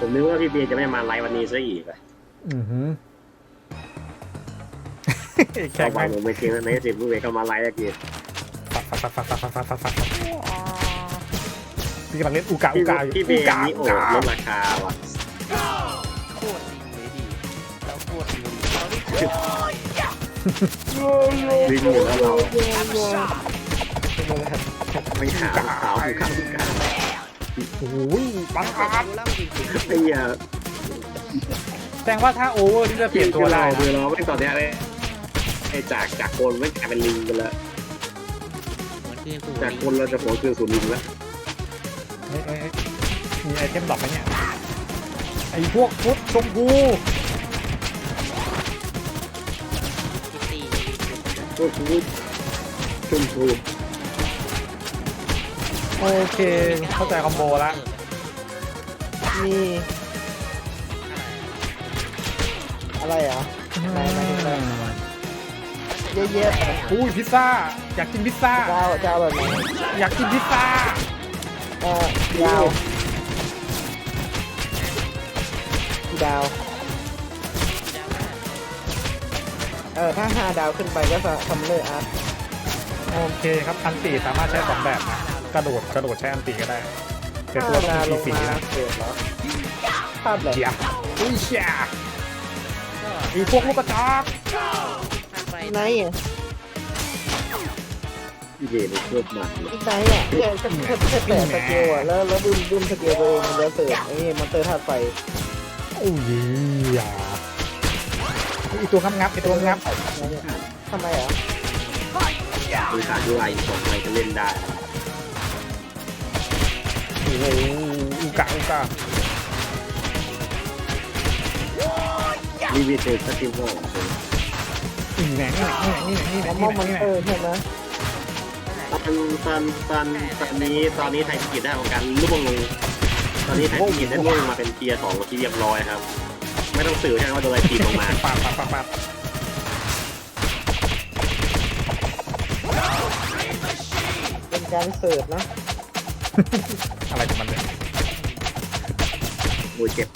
ผมนึกว่าพี่เบียร์จะไม่มาไลฟ์วันนี้ซะอีกอะอือหือแข่ต่องไปแม่งผมไม่คิดว่าในสิบพี่เบียร์ก็มาไลฟ์อีกฟัดฟัดฟัดฟัดฟัดฟัดฟัดฟัดฟัดพี่กำลังเล่นอูกาอูพี่กาอยู่พี่เบีอูยร์กานี่อูโอ้กาลดราคาว่ะโคตรดีเลยดีแล้วโคตรดีเราได้ดึงอยู่แล้วเราไม่หาสาวผู้ข้ามผู้กลาง โอ้ยบังอาจรู้แล้วจริงจริงไอ้เหี้ยแสดงว่าถ้าโอเวอร์ที่จะเปลี่ยนตัวได้คือนะเราไม่ตอนเนี้ยเลยไอ้จากจากคนไม่กลายเป็นลิงไปแล้วมันคือสูจากคนเราจะโผล่คือสู่ลิงแล้วเฮ้ยเฮ้ยเฮ้ยมีไอเทมดรอปไหมเนี่ยไอพวกฟุตชมพูตีพวกนี้ชมพู โอเค เข้าใจคอมโบแล้วมีอะไรอะไหนไหนไหนเยอะอุ้ยพิซซ่า อยากกินพิซซ่าๆดาวดาวแบบไหนอยากกินพิซซ่าเออยาวดาว เออถ้าห้าดาวขึ้นไปก็จะทำเลอร์อาร์ตโอเคครับอันตีสามารถใช้สองแบบนะ กระโดดกระโดดใช้อันตีก็ได้แต่ตัวต้องดาวลมีงสีมานะเกิดเหรอภาพแบบเจียบอุ้ยเชียก็ไอพวกลูกกระจอกทางไปไหนอะพี่เบียร์นี่เพิ่มมันเลยอีกไหนอะแค่แค่แค่แค่แตะสเกลอะแล้วแล้วดึงดึงสเกลตัวเองมันจะเสิร์ฟไอ้นี่มันเตอร์ธาตุไฟโอ้ยอย่าไอตัวงับงับไอตัวงับทำไมอะมีขาด้วยสองใบก็เล่นได้โอ้โหอูกาอูกานี่พี่เจอสติโม่อีแหน่นี่แหน่นี่แหน่นี่แหน่มอนี่แหมน่อนนี่แหเตน่อร์ใช่ไหมตอนตอนตอนตอนนี้ตอนนี้ไทยกิจได้ของการล่วงลงตอนนี้ไทยกิจได้ล่วงลงมาเป็นเทียร์สองที่เรียบร้อยครับ ไม่ต้องสื่อใช่ไหมว่าโดนอะไรตีลงมาปาดปาดปาดปาดเป็นการเสิร์ฟนะ อะไรของมันเนี่ยโอ้ยเจ็บ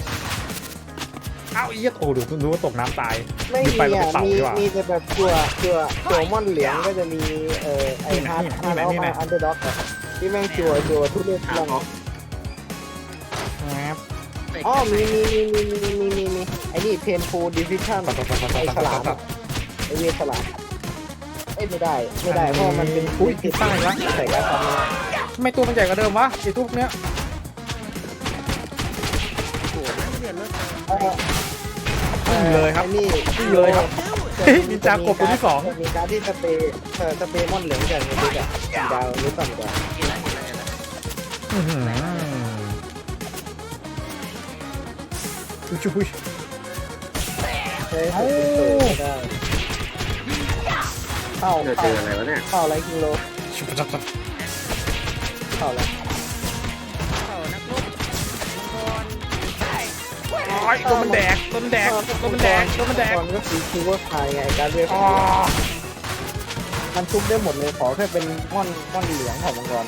เอ้าไอ้เหี้ยโอ้ดูดูว่าตกน้ำตายไม่หยิบมีไปแล้วอะเป็นเต่ามีดีกว่า มีแต่แบบตัวตัวตัวม่อนเหลืองก็จะมีเอ่อไอนี่นะฮาร์ดนี่ฮาร์ดนะออนี่ฟนะอันเดอร์ด็อกอะที่แม่งจัวจัวทุเรศขาลองออกแงบอ๋อมีมีมีมีมีมีมีมีไอ้นี่เพนฟูดิฟิชั่นปัดปัดปัดปัดปัดไอ้ฉลามปัดไอเวทฉลามเอ้ยไม่ได้ ไม่ได้ เพราะมันเป็นอุ้ยพิซซ่าอีกแล้วใส่กระสับไม่ได้ ทำไมตัวมันใหญ่กว่าเดิมวะไอ้ทุกเนี้ยโอ้โหเดือดเลือดเออขึ้นเลยครับไอ้นี่ขึ้นเลยครับเฮ้ยนินจากบตัวที่สองมีการดที่สเปรย์เอ่อสเปรย์ม่อนเหลืองจากในดิสอะสีดาวหรือต่ำกว่ากินแล้วกินแล้วกินแล้วอื้อหืออุ้ยชุยใช้สเปรย์เสิร์ฟไม่ได้เข้าเจอเจเข้าออะไรวะเนี่ยเข้าอะไรกิโลชุบจับจับเข้าแล้วเข้านักรบมังกรโอ้ยตัวมันแดกตัวมันแดกตัวมันแดกตัวมันแดกก่อนก็สีคิวว่าคายไงการเวฟอ๋อมันทุบได้หมดเลยขอแค่เป็นม่อนม่อนเหลืองของมังกร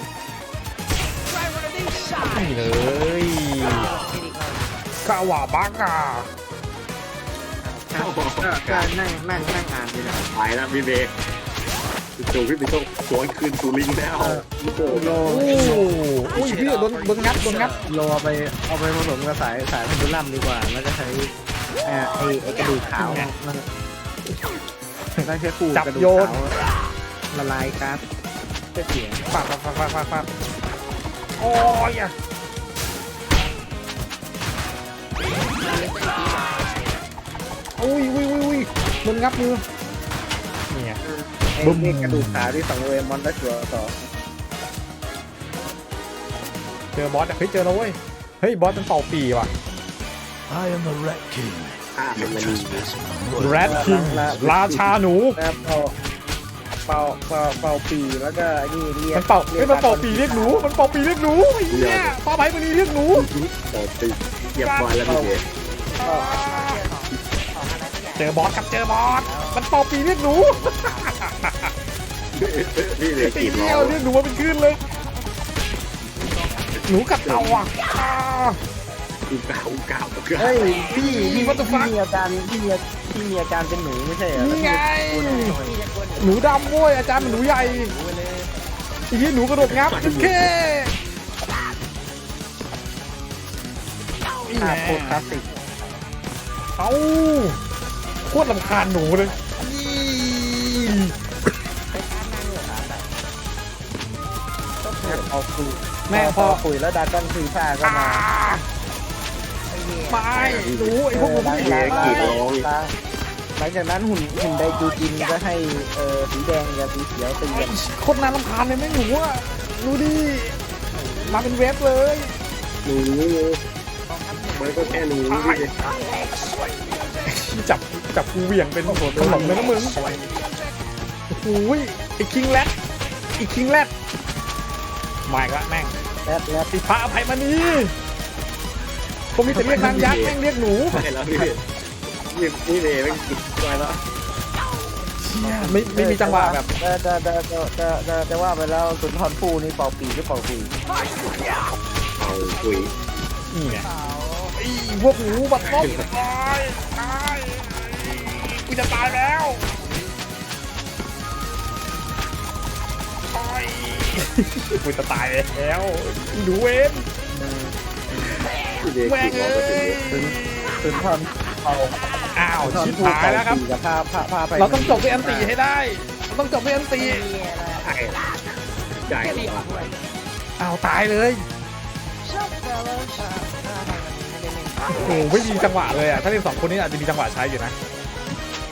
นี่เลยข้ากาวาบักอะก็นั่งนั่งนั่งอ่านอยู่นะไปแล้วพี่เบย์ จู่ๆพี่เบย์ต้องสวนคืนสู่ลิงแล้วโอ้โหโลโอ้โหอุ้ยพี่โดนโดนงัดโดนงัดโลเอาไปเอาไปผสมกับสายสายพันธุลัมดีกว่า แล้วก็ใช้เอ่อไอไอกระดูกขาวมันได้แค่คู่กระดูกขาวละลายก๊าซก็เสียปาดปาดปาดปาดปาดปาดโอ้ยอะอุ้ยอุ้ยอุ้ยอุ้ยโดนงับมือเนี่ยไอ้ บึ้ม นี่กระดูกขาวที่ฝั่งเวมอนได้ชัวร์ต่อเจอบอสอะเฮ้ยเจอแล้วเว้ย เฮ้ยบอสมันเป่าปีว่ะ I am the Rat King. ฆ่าเป็นมณีแรดคิงราชาหนู แล้วเป่าเป่าเป่าเป่าปีแล้วก็ไอ้นี่เรียมักนเป่าเฮ้ยมันเป่าปีเรียกหนู มันเป่าปีเรียกหนูไอ้เหี้ยป้าไผ่มันนี่เรียกหนูต่อตีเรียบร้อยแล้วพี่เบย์เจอบอสครับเจอบอส มันเป่าปีเรียกหนูพี่เบย์ไอ้กรีดร้เหี้ยองเรียกหนูมาเป็นคลื่นเลย หนูกัดเต่าอะอ่าอูกาอูกาอูกาเฮ้ยพี่พี่ What the พี่ fuck? มีอาการพี่มีพี่มีอาการเป็นหนูไม่ใช่เหรอนี่ไงแล้วพี่จะกลัวหนูหนูดำโว้ยอาจารย์มันหนูใหญ่ไอ้ที่หนูกระโดดงับโอเคนี่ภาไงพโคตรคลาสสิก เอ้าโคตรลำคาญหนูเลย นี่เอาคุยแม่พอคุยแล้วดาก้อนคุยผ้าก็มาไม่หนูไอ้พวกหนูหลังผู้หญิงจากนั้นหลังจากนั้นหุ่นหุ่นไดจูจินก็ให้เออสีแดงกับสีเขียวตีกันโคตรน่ารำคาญเลยแม่งหนูอะดูดิมาเป็นเวฟเลยหนูมันก็แค่หนูดิจับจับกูเหวี่ยงเป็นขนมเลยนะมึง โอ้โหไอ้คิงแรดไอ้คิงแรดมาอีกละแม่งแล้วแล้วติพระอภัยมณีผมมีแต่เรียกนางยักษ์แม่งเรียกหนูใช่แล้วพี่นี่นี่เลยไม่กินไปแล้วไม่ไม่มีจังหวะแบบจะจะจะจะจะจะจะว่าไปแล้วสุนทรภู่นี่เป่าปีหรือเป่าปีเอาคุยนี่ไงไอ้พวกหนูบัดซบตายตายกูจะตายแล้ว ตายกูจะตายแล้วดูเวนเด็กแม่งกินเอ้ยสุนทรเป่าอ้าวสุนทรชิบภู่หายแล้วครับเป่าปีกับผ้าผ้าผ้าไปเราต้องจบด้วยอันตีให้ได้เราต้องจบด้วยอันตีไก่ไก่หรออ้าวตายเลยโอ้โหไม่มีจังหวะเลยอะถ้าเล่นสองคนนี้อาจจะมีจังหวะใช้อยู่นะ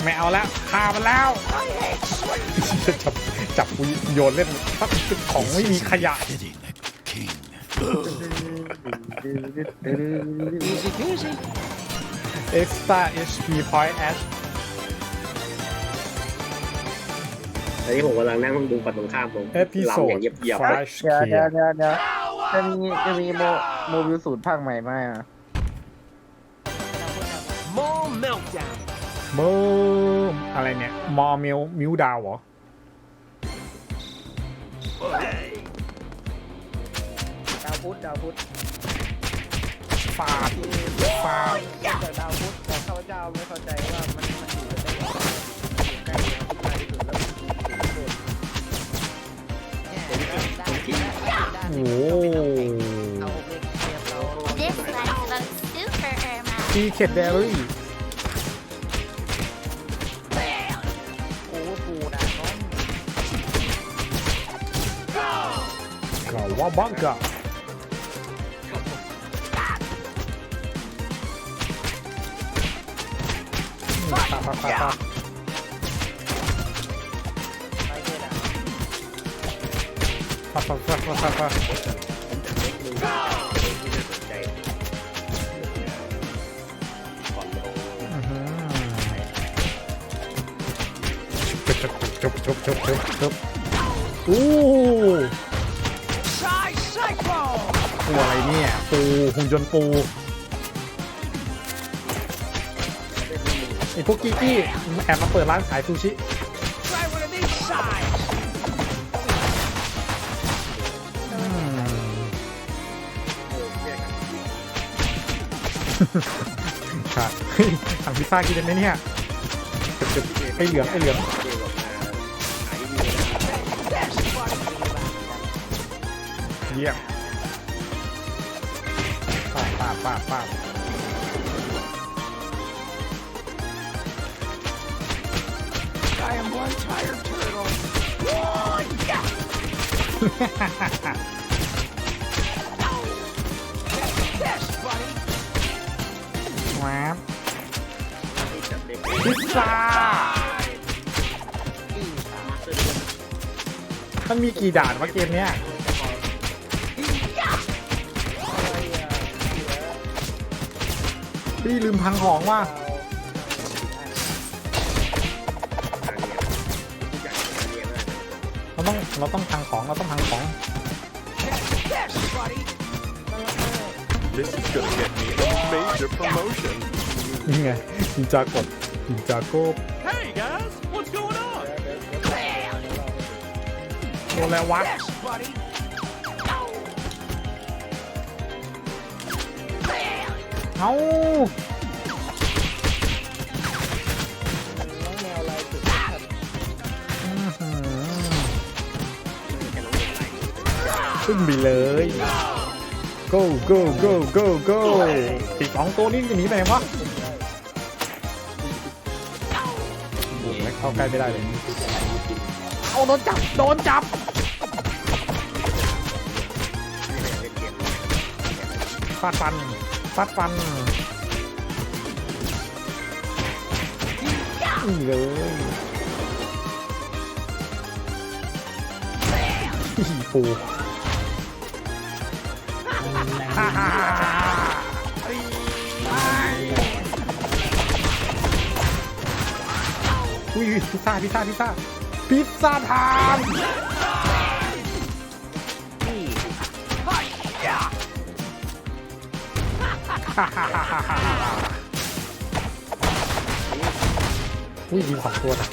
ไม่เอาแล้วฆ่ามันแล้วจับ จับกูโยนเล่นสักของไม่มีขยะ Hitting a king. extra HP point H ตอนนี้ผมกำลังนั่งดูปัดตรงข้ามผม episode อย่างเงียบ Flash เดี๋ยวเดี๋ยว Clear เดี๋ยวเดี๋ยวจะมีจะมีโมโมบิลสูตรภาคใหม่ไหมอะ More meltdown เบิมอะไรเนี่ยมอมิวมิวดาวเหรอ ดาวพุธดาวพุธฟาดฟาดจากดาวพุธแต่ข้าพเจ้าไม่เข้าใจว่ามันมันอยู่กันได้ยังไงอยู่ใกล้ดาวพุธมากที่สุดแล้วมันอยู่โดดโอ้โห This one looks super, Irma. ซีเคดเดลี่ กาว่าบังกะปาปาปาปาไป ตัวอะไรเนี่ยปูหุ่นยนต์ปูไอพวกกี้กี้แอบมาเปิดร้านขายซูชิครับเฮ้ยสั่งพิซซ่ากินได้ไหมเนี่ยไอเหลืองไอเหลืองเกมออกมาขายดีเยี่ยม ป้าบป้าบป้าบป้าบว้าวจัดเด็กพิซซ่ามันมีกี่ด่านวะเกมเนี้ย พี่ลืมพังของว่ะทางเนี้ยทุกอย่างทางเนี้ยนะเราต้องเราต้องพังของเราต้องพังของ This is gonna get me a major promotion. นี่ไงจินจากบจินจากบ Hey guys, what's going on? โดนแล้ววะ เอาน้องแมวลายสุดทันอื้อหือขึ้นไปเลย go go go go go ติดสองตัวนี้จะหนีไปไหนวะโอ้โหไม่เข้าใกล้ไม่ได้เลยเอาโดนจับ โดนจับฟาดฟัน ฟาดฟันนี่เลยอีปูฮ่าฮ่าฮ่าอุ้ยพิซซ่าพิซซ่าพิซซ่าพิซซ่าทาน อุ้ยยิงสองตัวนะ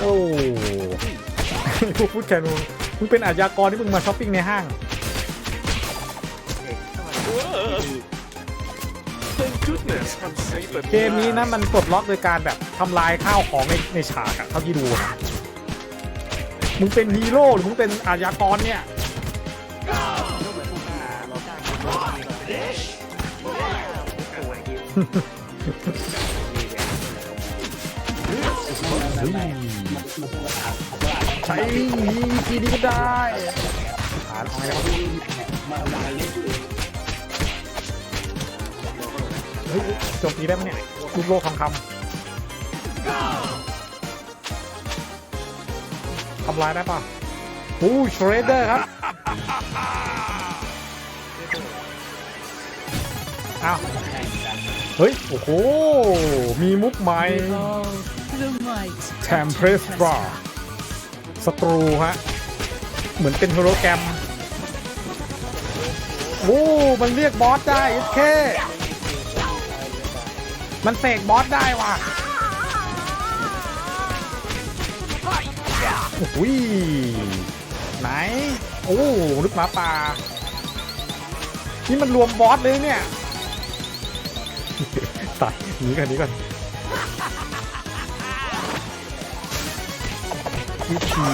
โอ้พวกพูดแคนูมึงเป็นอาชญากรที่มึงมาช้อปปิ้งในห้าง เกมนี้นะมันปลดล็อกโดยการแบบทำลายข้าวของในในฉากอะเท่าที่ดูนะ มึงเป็นฮีโร่หรือมึงเป็นอาชญากรเนี่ยใช้วิธีนี้ก็ได้หาทำไมครับเฮ้ยโจมตีได้ไหมเนี่ยลูกโลกทองคำ ทำลายได้ป่ะโอ้ชเรเดอร์ครับอ้าวเฮ้ย โอ้โห มีมุกใหม่ The might แทมเพรสบราศัตรูฮะ เหมือนเป็นโฮโลแกรมโอ้มันเรียกบอสได้โอเคมันเสกบอสได้ว่ะ โอ้โหยไหน โอ้นึกหมาป่า นี่มันรวมบอสเลยเนี่ยตายหนีกันหนีกันวิธี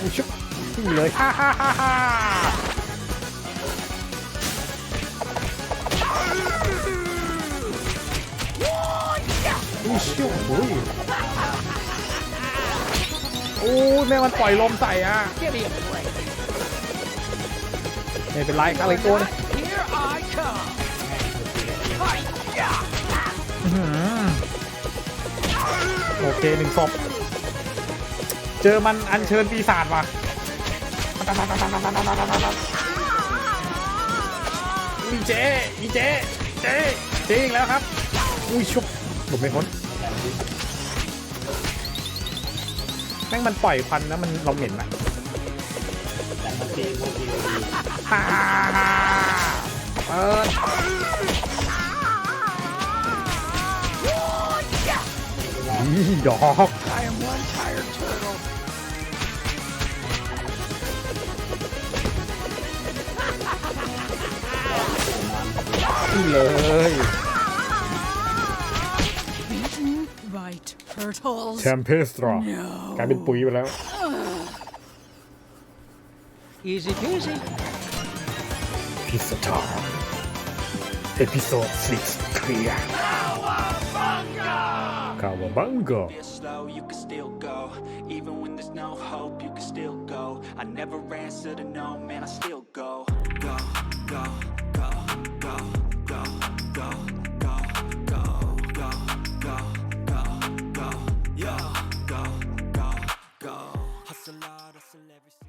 อุ๊ยชุบนี่เลยฮ่าฮ่าฮ่าฮ่า อุ้ยชิวโอ้ยโอ้ยแม่งมันปล่อยลมใส่อะไม่เป็นไรอะไรตัวนึง here I come. อื้อหือโอเคหนึ่งศพเจอมันอัญเชิญปีศาจว่ะอีเจอีเจเจเจอีกแล้วครับ อุ้ยชุบหลบไม่พ้น แม่งมันปล่อยควันแล้วมันเราเห็นไหมันตีโมบีอ่เปิดอีดอกเลย แชมเปสตรากลายเป็นปุ๋ยไปแล้ว easy peasy พิสตาร์เอพิโซด6เคลียร์คาวาบังก Feel slow, you can still go. Even when there's no hope, you can still go. I never answer to no, man, I still go. Go, go, celebrity